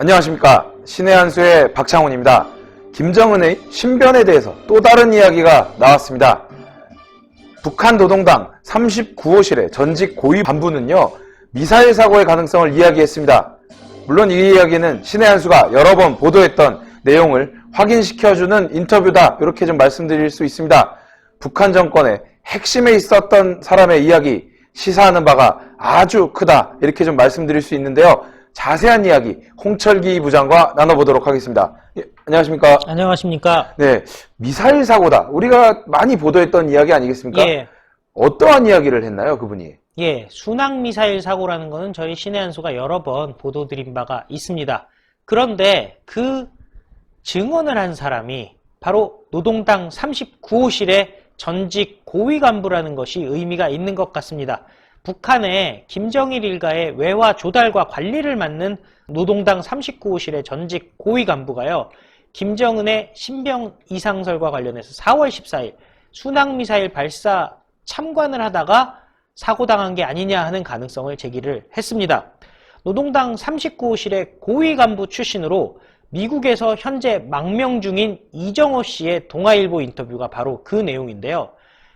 안녕하십니까. 신의 한수의 박창훈입니다. 김정은의 신변에 대해서 또 다른 이야기가 나왔습니다. 북한 노동당 39호실의 전직 고위 간부는요, 미사일 사고의 가능성을 이야기했습니다. 물론 이 이야기는 신의 한수가 여러 번 보도했던 내용을 확인시켜주는 인터뷰다. 이렇게 좀 말씀드릴 수 있습니다. 북한 정권의 핵심에 있었던 사람의 이야기, 시사하는 바가 아주 크다. 이렇게 좀 말씀드릴 수 있는데요. 자세한 이야기 홍철기 부장과 나눠보도록 하겠습니다. 예, 안녕하십니까? 안녕하십니까? 네, 미사일 사고다. 우리가 많이 보도했던 이야기 아니겠습니까? 예, 어떠한 이야기를 했나요, 그분이? 예, 순항 미사일 사고라는 것은 저희 신의 한수가 여러 번 보도드린 바가 있습니다. 그런데 그 증언을 한 사람이 바로 노동당 39호실의 전직 고위 간부라는 것이 의미가 있는 것 같습니다. 북한의 김정일 일가의 외화 조달과 관리를 맡는 노동당 39호실의 전직 고위 간부가요. 김정은의 신병 이상설과 관련해서 4월 14일 순항미사일 발사 참관을 하다가 사고당한 게 아니냐 하는 가능성을 제기를 했습니다. 노동당 39호실의 고위 간부 출신으로 미국에서 현재 망명 중인 이정호 씨의 동아일보 인터뷰가 바로 그 내용인데요.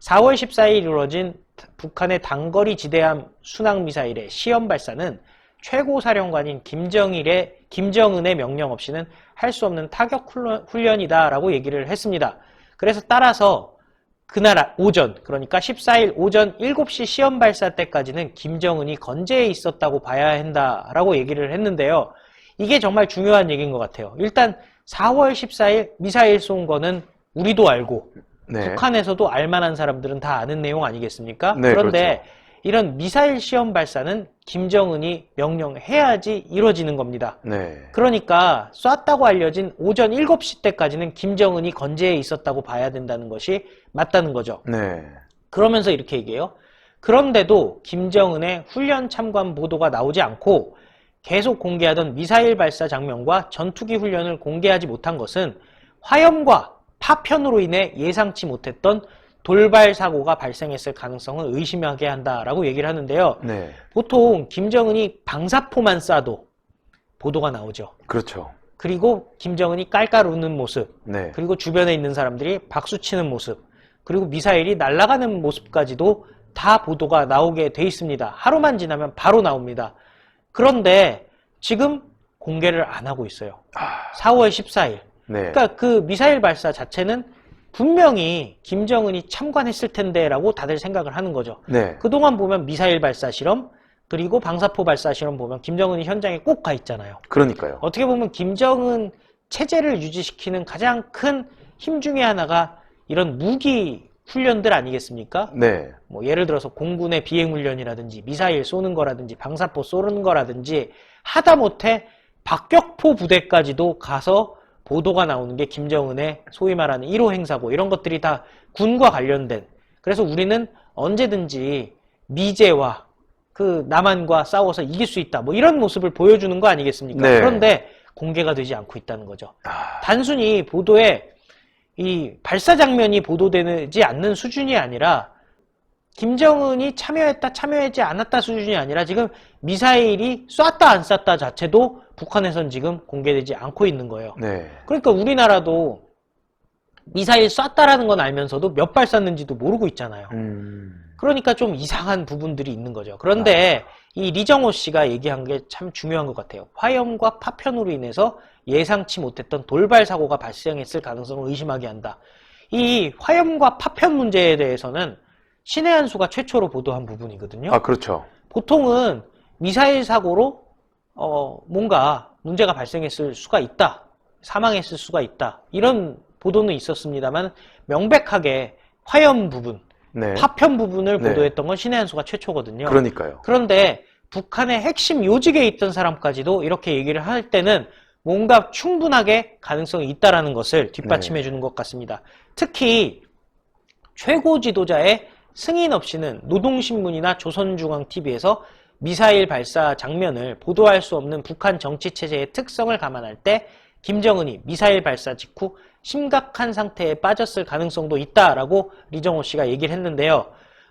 4월 14일 이루어진 북한의 단거리 지대함 순항 미사일의 시험 발사는 최고 사령관인 김정일의 김정은의 명령 없이는 할 수 없는 타격 훈련- 훈련이다라고 얘기를 했습니다. 그래서 따라서 그날 오전, 그러니까 14일 오전 7시 시험 발사 때까지는 김정은이 건재해 있었다고 봐야 한다라고 얘기를 했는데요. 이게 정말 중요한 얘기인 것 같아요. 일단 4월 14일 미사일 쏜 거는 우리도 알고 네. 북한에서도 알만한 사람들은 다 아는 내용 아니겠습니까? 네, 그런데 이런 미사일 시험 발사는 김정은이 명령해야지 이루어지는 겁니다. 네. 그러니까 쐈다고 알려진 오전 7시 때까지는 김정은이 건재해 있었다고 봐야 된다는 것이 맞다는 거죠. 네. 그러면서 이렇게 얘기해요. 그런데도 김정은의 훈련 참관 보도가 나오지 않고 계속 공개하던 미사일 발사 장면과 전투기 훈련을 공개하지 못한 것은 화염과 파편으로 인해 예상치 못했던 돌발 사고가 발생했을 가능성을 의심하게 한다라고 얘기를 하는데요. 네. 보통 김정은이 방사포만 쏴도 보도가 나오죠. 그렇죠. 그리고 김정은이 깔깔 웃는 모습, 네. 그리고 주변에 있는 사람들이 박수 치는 모습, 그리고 미사일이 날아가는 모습까지도 다 보도가 나오게 돼 있습니다. 하루만 지나면 바로 나옵니다. 그런데 지금 공개를 안 하고 있어요. 아, 4월 14일. 네. 그러니까 그 미사일 발사 자체는 분명히 김정은이 참관했을 텐데라고 다들 생각을 하는 거죠. 네. 그동안 보면 미사일 발사 실험, 그리고 방사포 발사 실험 보면 김정은이 현장에 꼭 가 있잖아요. 그러니까요. 어떻게 보면 김정은 체제를 유지시키는 가장 큰 힘 중에 하나가 이런 무기 훈련들 아니겠습니까? 네. 뭐 예를 들어서 공군의 비행 훈련이라든지 미사일 쏘는 거라든지 방사포 쏘는 거라든지 하다못해 박격포 부대까지도 가서 보도가 나오는 게 김정은의 소위 말하는 1호 행사고 이런 것들이 다 군과 관련된 그래서 우리는 언제든지 미제와 그 남한과 싸워서 이길 수 있다 뭐 이런 모습을 보여주는 거 아니겠습니까? 네. 그런데 공개가 되지 않고 있다는 거죠. 아, 단순히 보도에 이 발사 장면이 보도되지 않는 수준이 아니라 김정은이 참여했다 참여하지 않았다 수준이 아니라 지금 미사일이 쐈다 안 쐈다 자체도 북한에선 지금 공개되지 않고 있는 거예요. 네. 그러니까 우리나라도 미사일 쐈다라는 건 알면서도 몇 발 쐈는지도 모르고 있잖아요. 음. 그러니까 좀 이상한 부분들이 있는 거죠. 그런데 이 리정호 씨가 얘기한 게 참 중요한 것 같아요. 화염과 파편으로 인해서 예상치 못했던 돌발 사고가 발생했을 가능성을 의심하게 한다. 이 화염과 파편 문제에 대해서는 신의 한 수가 최초로 보도한 부분이거든요. 아, 그렇죠. 보통은 미사일 사고로 어, 뭔가 문제가 발생했을 수가 있다. 사망했을 수가 있다. 이런 보도는 있었습니다만 명백하게 화염 부분, 네. 파편 부분을 네. 보도했던 건 신의 한 수가 최초거든요. 그러니까요. 그런데 북한의 핵심 요직에 있던 사람까지도 이렇게 얘기를 할 때는 뭔가 충분하게 가능성이 있다라는 것을 뒷받침해 주는 것 같습니다. 특히 최고 지도자의 승인 없이는 노동신문이나 조선중앙TV에서 미사일 발사 장면을 보도할 수 없는 북한 정치 체제의 특성을 감안할 때 김정은이 미사일 발사 직후 심각한 상태에 빠졌을 가능성도 있다라고 리정호 씨가 얘기를 했는데요.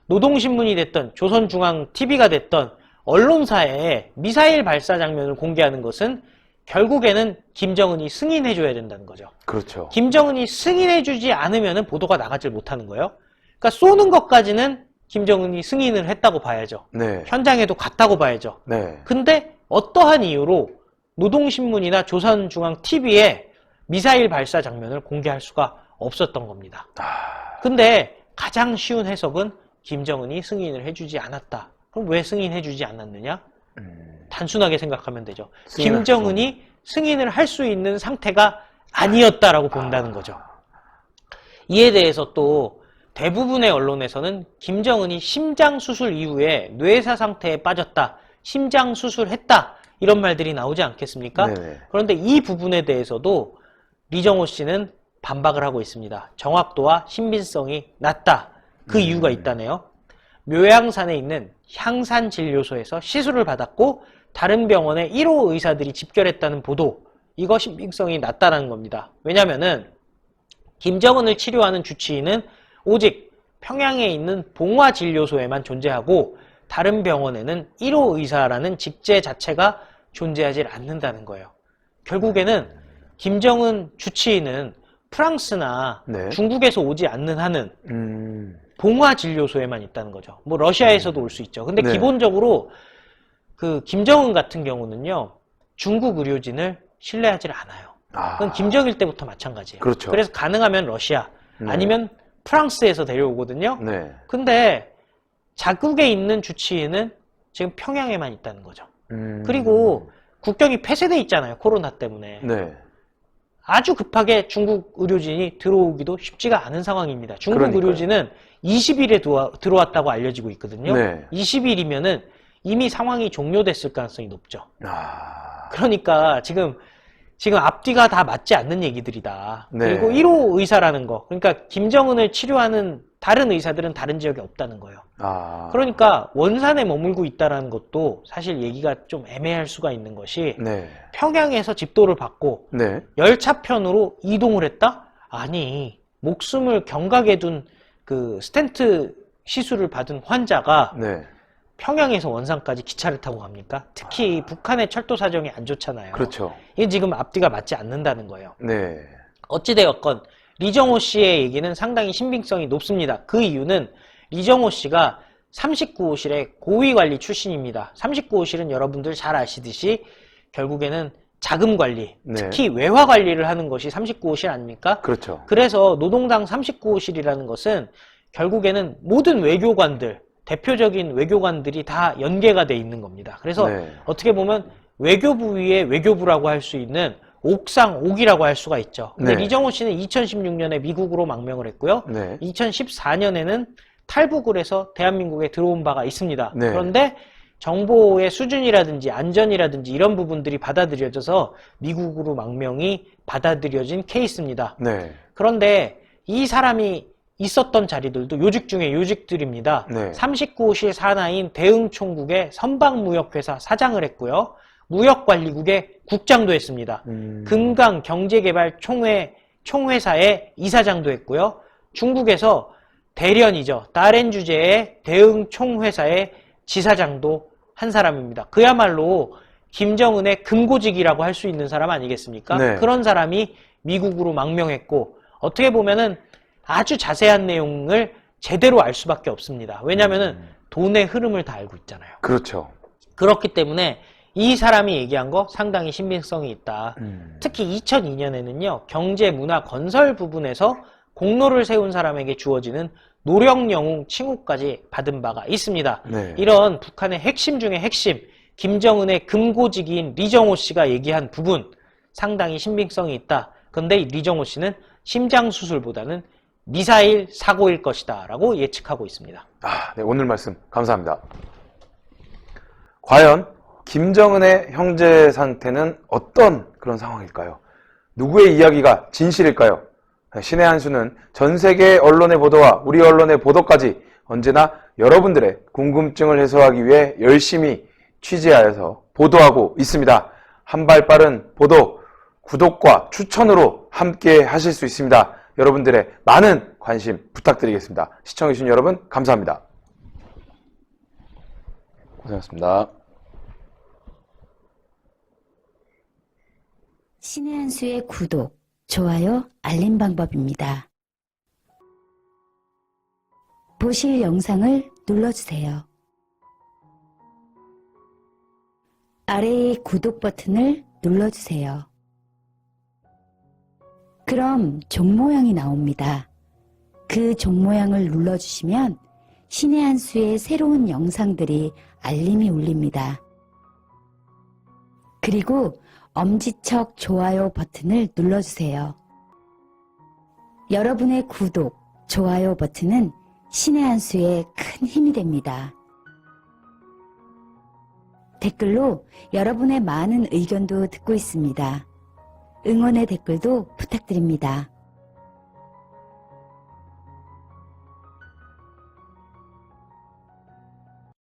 노동신문이 됐던 조선중앙TV가 됐던 언론사에 미사일 발사 장면을 공개하는 것은 결국에는 김정은이 승인해줘야 된다는 거죠. 그렇죠. 김정은이 승인해주지 않으면 보도가 나가질 못하는 거예요. 그러니까 쏘는 것까지는 김정은이 승인을 했다고 봐야죠. 네. 현장에도 갔다고 봐야죠. 네. 근데 어떠한 이유로 노동신문이나 조선중앙TV에 미사일 발사 장면을 공개할 수가 없었던 겁니다. 아, 근데 가장 쉬운 해석은 김정은이 승인을 해주지 않았다. 그럼 왜 승인해주지 않았느냐? 음, 단순하게 생각하면 되죠. 김정은이 승인을 할 수 있는 상태가 아니었다라고 본다는 거죠. 이에 대해서 또 대부분의 언론에서는 김정은이 심장 수술 이후에 뇌사 상태에 빠졌다, 심장 수술했다 이런 말들이 나오지 않겠습니까? 네네. 그런데 이 부분에 대해서도 리정호 씨는 반박을 하고 있습니다. 정확도와 신빙성이 낮다. 그 음. 이유가 있다네요. 묘양산에 있는 향산 진료소에서 시술을 받았고 다른 병원의 1호 의사들이 집결했다는 보도 이거 신빙성이 낮다라는 겁니다. 왜냐면은 김정은을 치료하는 주치의는 오직 평양에 있는 봉화진료소에만 존재하고 다른 병원에는 1호 의사라는 직제 자체가 존재하지 않는다는 거예요. 결국에는 김정은 주치의는 프랑스나 네. 중국에서 오지 않는 한은 음, 봉화 진료소에만 있다는 거죠. 뭐 러시아에서도 올수 있죠. 근데 네. 기본적으로 그 김정은 같은 경우는요. 중국 의료진을 신뢰하지 않아요. 아, 그건 김정일 때부터 마찬가지예요. 그렇죠. 래서 가능하면 러시아 네. 아니면 프랑스에서 데려오거든요. 네. 근데 자국에 있는 주치의는 지금 평양에만 있다는 거죠. 음, 그리고 국경이 폐쇄돼 있잖아요. 코로나 때문에. 네. 아주 급하게 중국 의료진이 들어오기도 쉽지가 않은 상황입니다. 중국 그러니까요. 의료진은 20일에 들어왔다고 알려지고 있거든요. 네. 20일이면은 이미 상황이 종료됐을 가능성이 높죠. 아, 그러니까 지금 지금 앞뒤가 다 맞지 않는 얘기들이다. 네. 그리고 1호 의사라는 거. 그러니까 김정은을 치료하는 다른 의사들은 다른 지역에 없다는 거예요. 아, 그러니까 원산에 머물고 있다라는 것도 사실 얘기가 좀 애매할 수가 있는 것이 네. 평양에서 집도를 받고 네. 열차편으로 이동을 했다? 아니, 목숨을 경각에 둔 그 스텐트 시술을 받은 환자가 네. 평양에서 원산까지 기차를 타고 갑니까? 특히 북한의 철도 사정이 안 좋잖아요. 그렇죠. 이게 지금 앞뒤가 맞지 않는다는 거예요. 네. 어찌되었건 리정호 씨의 얘기는 상당히 신빙성이 높습니다. 그 이유는 리정호 씨가 39호실의 고위관리 출신입니다. 39호실은 여러분들 잘 아시듯이 결국에는 자금 관리, 네. 특히 외화 관리를 하는 것이 39호실 아닙니까? 그렇죠. 그래서 노동당 39호실이라는 것은 결국에는 모든 외교관들, 대표적인 외교관들이 다 연계가 돼 있는 겁니다. 그래서 네. 어떻게 보면 외교부 위에 외교부라고 할 수 있는 옥상 옥이라고 할 수가 있죠. 근데 네. 리정호 씨는 2016년에 미국으로 망명을 했고요. 네. 2014년에는 탈북을 해서 대한민국에 들어온 바가 있습니다. 네. 그런데 정보의 수준이라든지 안전이라든지 이런 부분들이 받아들여져서 미국으로 망명이 받아들여진 케이스입니다. 네. 그런데 이 사람이 있었던 자리들도 요직 중에 요직들입니다. 네. 39호실 산하인 대응총국의 선박무역회사 사장을 했고요. 무역관리국의 국장도 했습니다. 음, 금강 경제개발 총회 총회사의 이사장도 했고요. 중국에서 대련이죠. 다렌 주제의 대응 총회사의 지사장도 한 사람입니다. 그야말로 김정은의 금고직이라고 할 수 있는 사람 아니겠습니까? 네. 그런 사람이 미국으로 망명했고 어떻게 보면은 아주 자세한 내용을 제대로 알 수밖에 없습니다. 왜냐하면은 돈의 흐름을 다 알고 있잖아요. 그렇죠. 그렇기 때문에 이 사람이 얘기한 거 상당히 신빙성이 있다. 음, 특히 2002년에는요, 경제, 문화, 건설 부분에서 공로를 세운 사람에게 주어지는 노령 영웅 칭호까지 받은 바가 있습니다. 네. 이런 북한의 핵심 중의 핵심, 김정은의 금고지기인 리정호 씨가 얘기한 부분 상당히 신빙성이 있다. 그런데 이 리정호 씨는 심장 수술보다는 미사일 사고일 것이다 라고 예측하고 있습니다. 아, 네, 오늘 말씀 감사합니다. 과연 김정은의 형제 상태는 어떤 그런 상황일까요? 누구의 이야기가 진실일까요? 신의 한 수는 전 세계 언론의 보도와 우리 언론의 보도까지 언제나 여러분들의 궁금증을 해소하기 위해 열심히 취재하여서 보도하고 있습니다. 한 발 빠른 보도, 구독과 추천으로 함께 하실 수 있습니다. 여러분들의 많은 관심 부탁드리겠습니다. 시청해주신 여러분, 감사합니다. 고생하셨습니다. 신의 한 수의 구독, 좋아요, 알림 방법입니다. 보실 영상을 눌러주세요. 아래의 구독 버튼을 눌러주세요. 그럼 종 모양이 나옵니다. 그 종 모양을 눌러주시면 신의 한 수의 새로운 영상들이 알림이 울립니다. 그리고 엄지척 좋아요 버튼을 눌러주세요. 여러분의 구독, 좋아요 버튼은 신의 한 수에 큰 힘이 됩니다. 댓글로 여러분의 많은 의견도 듣고 있습니다. 응원의 댓글도 부탁드립니다.